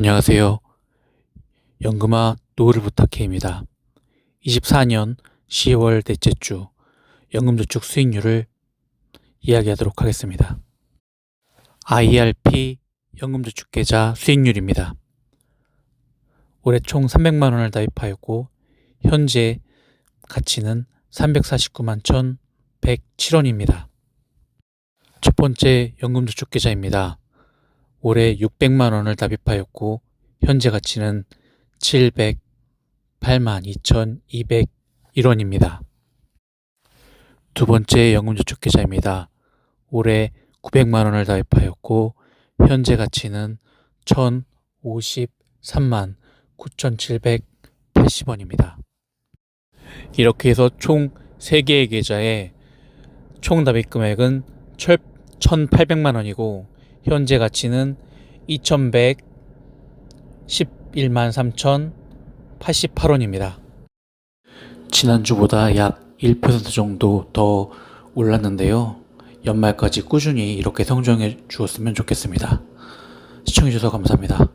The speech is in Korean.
안녕하세요. 연금아 노후를 부탁해입니다. 24년 10월 넷째 주 연금저축 수익률을 이야기하도록 하겠습니다. IRP 연금저축 계좌 수익률입니다. 올해 총 300만 원을 가입하였고 현재 가치는 349만 1,107원입니다. 첫 번째 연금저축 계좌입니다. 올해 600만 원을 납입하였고 현재 가치는 708만 2,201원입니다. 두 번째 연금저축 계좌입니다. 올해 900만 원을 납입하였고 현재 가치는 1,053만 9,780원입니다. 이렇게 해서 총 3개의 계좌에 총 납입 금액은 1,800만 원이고 현재 가치는 2,111만 3,088원입니다. 지난주보다 약 1% 정도 더 올랐는데요. 연말까지 꾸준히 이렇게 성장해 주었으면 좋겠습니다. 시청해주셔서 감사합니다.